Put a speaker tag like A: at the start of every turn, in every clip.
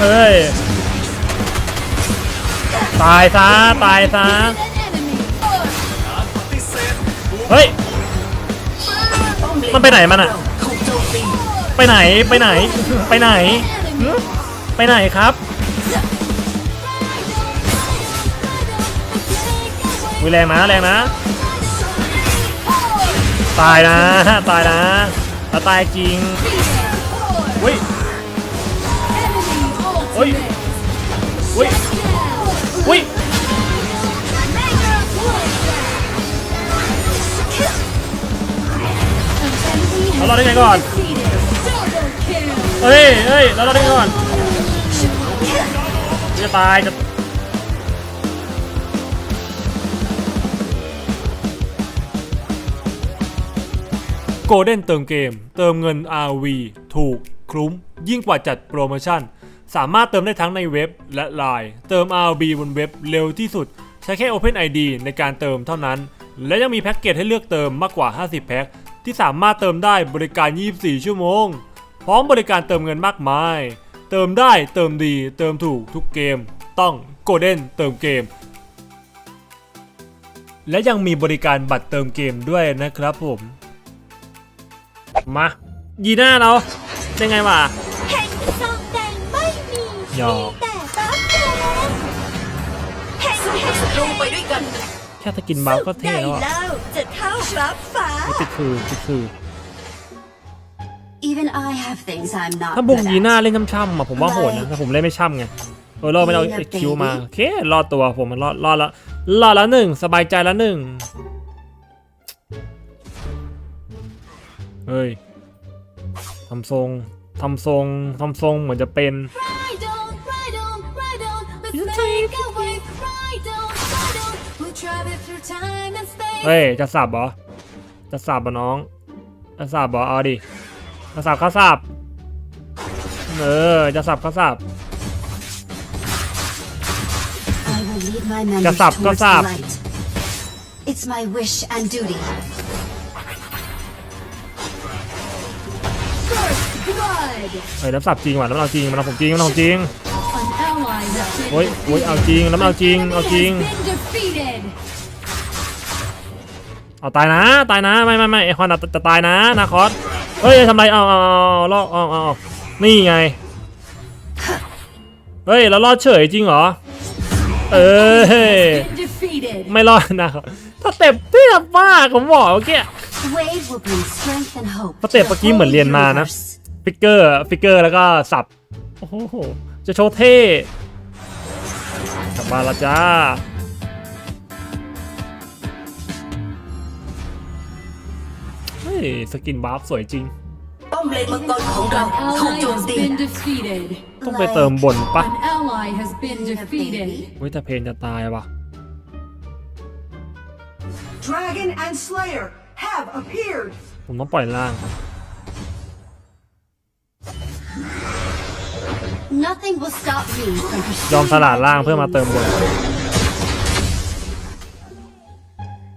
A: เฮ้ย ตายซะ ตายซะ เฮ้ย มันไปไหนมันอะไปไหน ไปไหน ไปไหน ไปไหนครับวิแรงนะแรงนะ ตายนะ ตายนะ ตายจริงอุ้ย อุ้ยอุ้ยอุ้ยเรารอดได้ไงก่อนเฮ้ยเฮ้ยเรารอดได้ไงก่อน จะตายจะโกลเด้นเติมเกม เติมเงิน RV ถูก คุ้ม ยิ่งกว่าจัดโปรโมชั่น สามารถเติมได้ทั้งในเว็บและไลน์เติม RV บนเว็บเร็วที่สุด ใช้แค่ OpenID ในการเติมเท่านั้น และยังมีแพ็กเกจให้เลือกเติมมากกว่า 50 แพ็คที่สามารถเติมได้บริการ 24 ชั่วโมง พร้อมบริการเติมเงินมากมาย เติมได้เติมดีเติมถูกทุกเกม ต้อง Golden เติมเกม และยังมีบริการบัตรเติมเกมด้วยนะครับผม มายีน่าเราเป็นไงวะ
B: ห
A: ยอก
B: มีแต่ฟ้าแดงแห่งแห่ง
C: ลงไปด้วยกัน
A: แค่สกินบัฟก็เท่แล้วอะ
B: จะเท่ารับฟ้า
A: ติดคือติดคือ
B: Even I have things I'm not
A: ถ้าบุกยีหน่าเล่นช่ำๆอะผมว่าโหดนะแต่ผมเล่นไม่ช่ำไงเออรอดไม่เอาคิวมาโอเครอดตัวผมมันรอดรอดละรอดละหนึ่งสบายใจละหนึ่งเฮ้ยทำทรงทำทรงทำทรงเหมือนจะเป็น เฮ้ย จะสับเหรอ จะสับเหรอน้อง จะสับเหรอเอาดิ จะสับข้าสับเออ จะสับข้าสับ
B: I will lead my members
A: กระสับ
B: towards
A: ก็สับ
B: the light. It's my wish and duty.
D: First blood.
A: เฮ้ยน้ำสับจริงว่ะน้ำเอาจริงมันเอาผมจริงมันเอาผมจริง โอ้ยโอ้ยเอาจริงน้ำเอาจริง เอาจริง เอาตายนะ ตายนะ ไม่ไม่ไม่ไอคอนจะจะตายนะนาคอสเฮ้ยทำไรเอาเอาเอาเอาลอกเอาเอาเอานี่ไง เฮ้ยแล้วรอดเฉยจริงเหรอ เออ
D: Been defeated.
A: ไม่รอดนะครับถ้าเต็ปที่ทำบ้าผมบอกเมื่อกี้
B: Wave will bring strength and hope.
A: สเต็ปเมื่อกี้เหมือนเรียนมานะ ฟิกเกอร์ ฟิกเกอร์แล้วก็สับ โอ้โห จะโชว์เท่ มาและจ้าเฮ้ยสกินบาฟสวยจริง
C: ป้อมเลนมังกรของเรา
D: An
C: ถูก
D: ally
C: โจม
D: has
C: ตี
D: been defeated.
A: ต้องไปเติมบนปะ
D: An ally has been defeated.
A: เฮ้ยแต่เพนจะตายว่ะ
E: Dragon and Slayer have appeared.
A: ผมต้องปล่อยล่างครับ
B: Nothing will stop me from
A: ยอม
B: pursuing
A: สละ
B: my
A: ล่างเพื่อมา
B: dreams.
A: เติมบน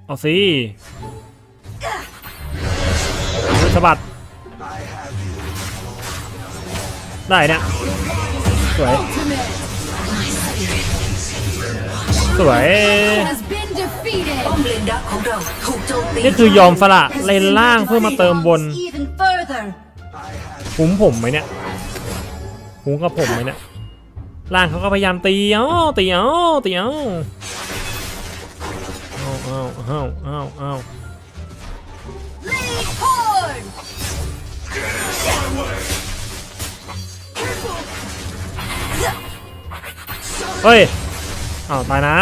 A: เอาสิเฮ้ยสะบัด ได้เนี่ย สวย สวย
D: Has been defeated.
C: ป้อมเลนดักของเราถูกโจมตี
A: นี่คือยอมสละเลนล่างเพื่อมาเติมบน
B: Even further.
A: คุ้มผมไหมเนี่ย คุ้มกับผมไหมเนี่ยล่างเขาก็พยายามตีเอ้าตีเอ้าตีเอ้าเอาเอาเอาเอาเอาเฮ้ยเอ้าตายนะ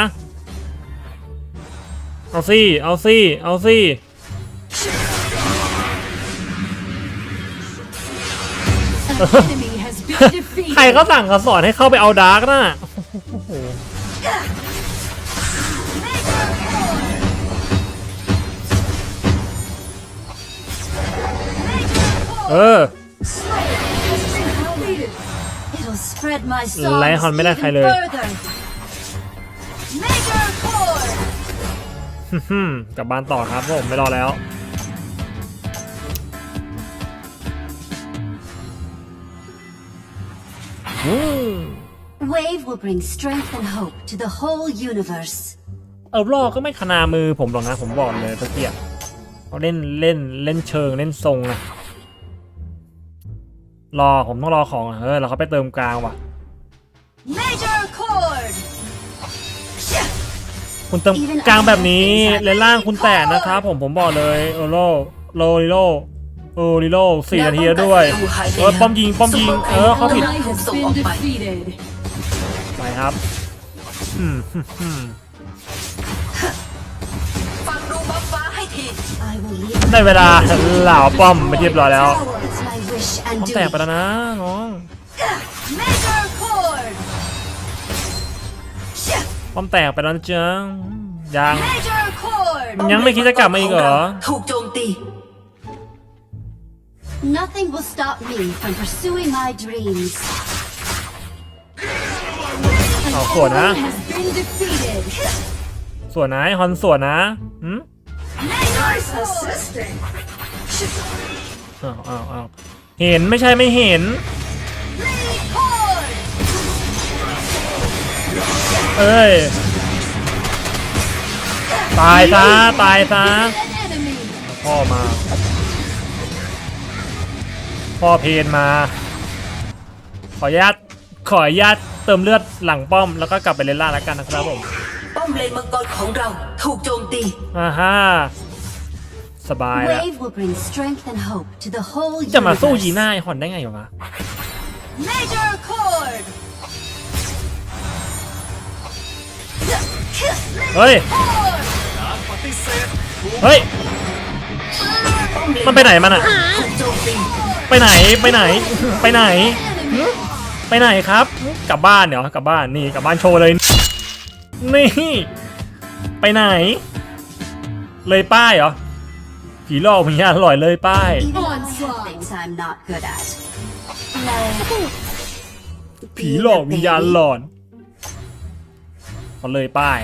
A: เอาสิเอาสิเอาสิ ใครเขาสั่งเขาสอนให้เข้าไปเอาดาร์กน่ะเออไลท์ฮอนไม่ได้ใครเลยฮึ่มกลับบ้านต่อครับผมไม่รอแล้ว
B: wave will bring strength and hope to the whole universe.
A: เออรอก็ไม่ขนามือผมหรอกนะผมบอกเลยตะเกียบเขาเล่นเล่นเล่นเชิงเล่นทรงอะรอผมต้องรอของอะเออเราเขาไปเติมกลางว่ะ
B: Major chord.
A: คุณเติมกลางแบบนี้เลนล่างคุณแตะนะครับผมผมบอกเลยโอโลโลลิโล โอลิโลสี่นาทีแล้วด้วยเออป้อมยิงป้อมยิงเออเขาผิด
C: Ally has been defeated
A: ไปครับอืมอืมอืม
C: ฟังดูบัฟฟ้าให้ที
B: I will lead
A: ได้เวลาเหล่าป้อมไปเรียบร้อยแล้ว
B: It's my wish
A: ป้อ
B: and
A: มแตกไป
B: duty.
A: แล้วนะน้อง
B: Major chord.
A: ป้อมแตกไปแล้วนะจ๊ะยัง
B: Major chord.
A: ยังไม่คิดจะกลับมาอีกเหรอ
C: ถูกโจมตี
B: Nothing will stop me from pursuing my dreams.
A: เอาส่วนนะ
B: Has been defeated.
A: ส่วนนะไอ้ฮอนส่วนนะหืม
B: Nice assisting.
A: อ้าวอ้าวอ้าวเห็นไม่ใช่ไม่เห็น
B: Lead chord.
A: เอ้ย ตายซะ ตายซะ
B: An enemy.
A: พ่อมา พ่อเพนมา ขออนุญาตขออนุญาตเติมเลือดหลังป้อมแล้วก็กลับไปเล่นล่างแล้วกันนะครับผม
C: ป้อมเลนมังกรของเราถูกโจมตี
A: อ่าฮ่าสบายแล้ว
B: Wave will bring strength and hope to the whole
A: จะมาสู้
B: universe.
A: ยีน่าไอฮอนได้ไงวะ
B: Major chord.
A: เฮ้ย เฮ้ย มันไปไหนมันอะ
C: ถูกโจมตี
A: ไปไหนไปไหน ไปไหน ไปไหนครับ กลับบ้านเดี๋ยวกลับบ้านนี่กลับบ้านโชว์เลย นี่ ไปไหน เลยป้ายเหรอผีหลอกมีอร่อยเลยป้าย ผีหลอกวิญญาณหลอนเขาเลยป้าย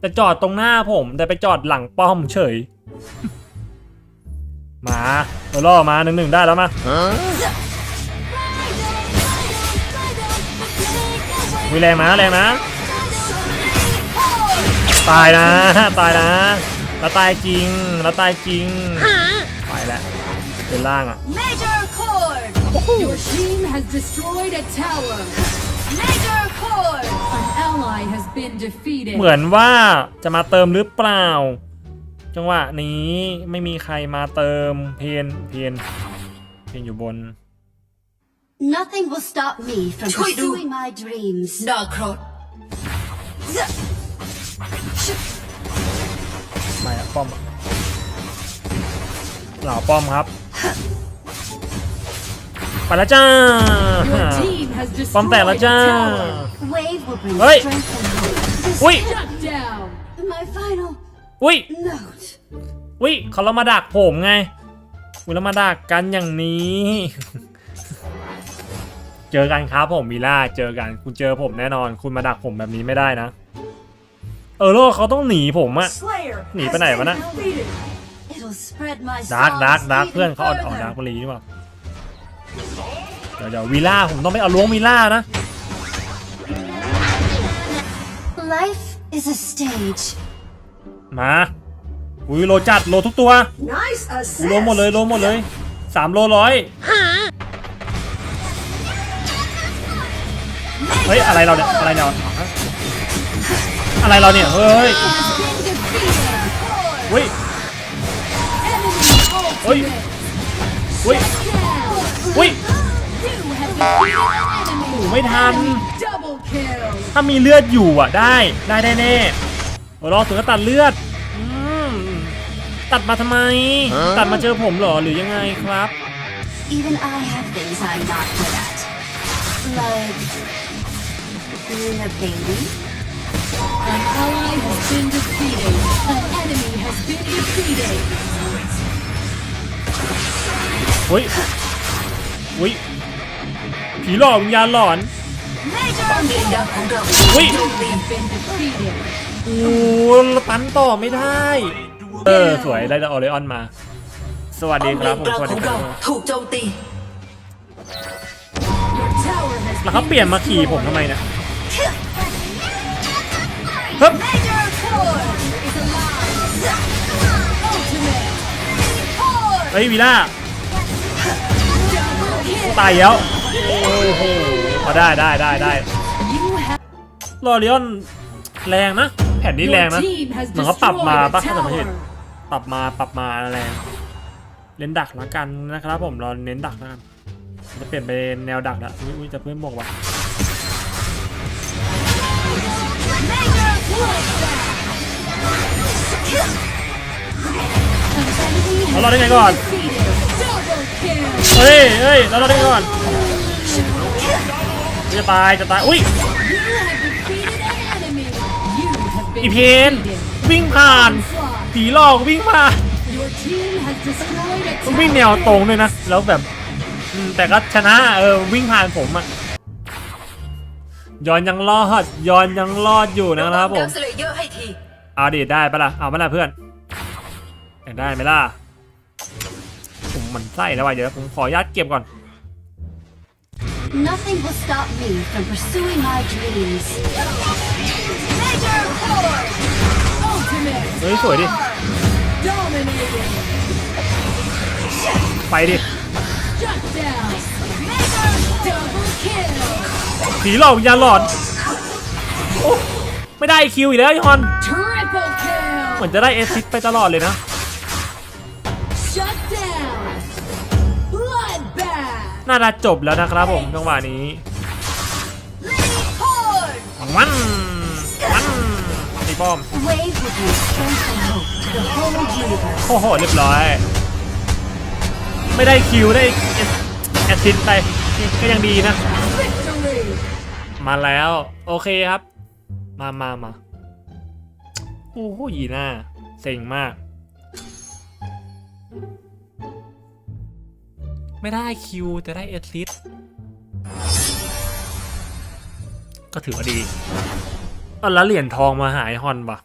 A: แต่จอดตรงหน้าผม แต่ไปจอดหลังป้อมเฉย มาตัวล่อมาหนึ่งหนึ่งได้แล้วมาวิแรงนะแรงนะ ตายนะ ตายนะแล้วตายจริงแล้วตายจริงไปแล้วเป็นล่างอะ
B: Major chord.
D: Your team has destroyed a tower
B: Major chord.
D: An ally has been defeated
A: เหมือนว่าจะมาเติมหรือเปล่า จังหวะนี้ไม่มีใครมาเติมเพนเพนเพนอยู่บน
B: Nothing will stop me from
C: ช่วยดู
B: pursuing my dreams.
C: ดาร์ครอส
A: ไม่อะป้อมอะเหล่าป้อมครับไปแล้วจ้า
D: Your team has
A: ป้อมแตกแล้ว
D: destroyed
A: จ้า
D: a tower
B: Wave will bring
A: Hey.
B: strength and hope.
A: อุ้ย
D: Shut down
B: My final
A: อุ้ย
B: note.
A: อุ้ยเขาเรามาดักผมไงอุ้ยเรามาดักกันอย่างนี้ เจอกันครับผมวีล่าเจอกันคุณเจอผมแน่นอน คุณมาดักผมแบบนี้ไม่ได้นะ เออโลกเขาต้องหนีผมอะ
E: Slayer
A: Nỉ
E: has
A: bên này
E: been
A: mà nè.
E: defeated.
B: It'll spread my
A: ดาร์ก
B: songs
A: ดาร์กดาร์ก
B: even
A: เพื่อนเขาเอาเอา
B: further.
A: ดาร์กมารีนี่หว่าเดี๋ยวเดี๋ยววีล่าผมต้องไปเอาล้วงวีล่านะ
B: Life is a stage.
A: มา อุ้ยโลจัดโลทุกตัว
E: Nice
A: อุ้ย
E: assist.
A: โลหมดเลยโลหมดเลยสามโลร้อยเฮ้ยอะไรเราเนี่ยอะไรเราอะไรเราเนี่ยเฮ้ย
D: has been defeated
A: อุ้ย
D: Enemy
A: อุ้ย
D: ultimate
A: อุ้ย
D: down
A: อุ้ย
D: You have defeated an enemy
A: ไม่ทัน
D: Double kill
A: ถ้ามีเลือดอยู่อะได้ได้แน่ๆโอ้รอถึงก็ตัดเลือดอืม ตัดมาทำไม ตัดมาเจอผมเหรอหรือยังไงครับ
B: Even I have things I'm not good at. Like being a baby.
D: An ally has been defeated An enemy has been defeated
A: อุ้ยอุ้ยผีหลอกวิญญาณหลอน
C: ป้อมเลนดังของเรา
A: อุ๊ย
C: โจมตี
D: Been defeated
A: โอ้ตันต่อไม่ได้ เออสวยได้ออเรออนมา สวัส
C: ป้
A: ดี
C: อม
A: ค
C: เล
A: รับ
C: น
A: ผม
C: กลาง
A: สวัส
C: ข
A: ดี
C: อง
A: ครั
C: เรา
A: บ
C: ถูกโจมตี
D: Your tower has
A: แล้วเขาเปลี่ยนมาขี่ผมทำไมเนี่ยฮึบ
D: Major Core is alive. Ultimate. Core.
A: เฮ้ยวีล่า
D: Double kill.
A: ตายแล้วโอ้โหพอได้ได้ได้ได้
D: You have
A: ลอริออนแรงนะ แผ่นนี้แรงนะ
D: Your team has
A: เหมือนเขาปรับมา
D: destroyed a
A: ปะถ้าจำไม่ผิด
D: tower.
A: ปรับมาปรับมาแรงเน้นดักแล้วกันนะครับ ผมเราเน้นดักแล้วกันจะเปลี่ยนไปแนวดักแล้วอุ๊ยจะเพิ่มหมวกว่ะเราได้ไงก่อนเฮ้ยเฮ้ยเรารอดได้ไงก่อนจะตายจะตายอุ้ยอีเพนวิ่งผ่าน ผีหลอกวิ่งผ่าน
D: Your team has destroyed a
A: มันวิ่งแนว
D: tower.
A: ตรงเลยนะ แล้วแบบอืมแต่ก็ชนะเออวิ่งผ่านผมอะย้อนยังรอดย้อนยังรอดอยู่นะครับผ
C: ดั
A: ม
C: กสเลเยอร์ให้ที
A: เอาดิได้ปะล่ะเอาปะล่ะเพื่อนอยากได้ไหมล่ะผมมันไส้แล้วว่ะเดี๋ยวผมขออนุญาตเก็บก่อน
B: Nothing will stop me from pursuing my dreams.
D: Major Core. Ultimate.
A: เฮ้ยสวยดิ
D: Dominating.
A: ไปดิ
D: Shut down. Major double kill.
A: ผีหลอกวิญญาณหลอด โอ้ไม่ได้คิวอีกแล้วไอฮอน
D: Triple
A: เหมื
D: kill.
A: อนจะได้เอซิสไปตลอดเลยนะ
D: Shut down. Bloodbath.
A: น่าจะจบแล้วนะครับผมจังหวะนี้
D: Horde.
A: วันวัน ตีป้อม โอ้โห เรียบร้อย ไม่ได้คิวได้แอสซิสไปก็ยังดีนะ มาแล้ว โอเคครับ มามามาโอ้โหยีหน้าเซ็งมาก ไม่ได้คิวแต่ได้เอสซิสก็ถือว่าดี เอาแล้วเหรียญทองมาหายฮอนปะ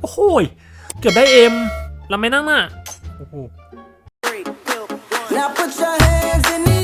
A: โอ้โหยเกือบได้เอ็มแล้วไม่นั่งน่ะโอ้โห
F: Now put your hands in the.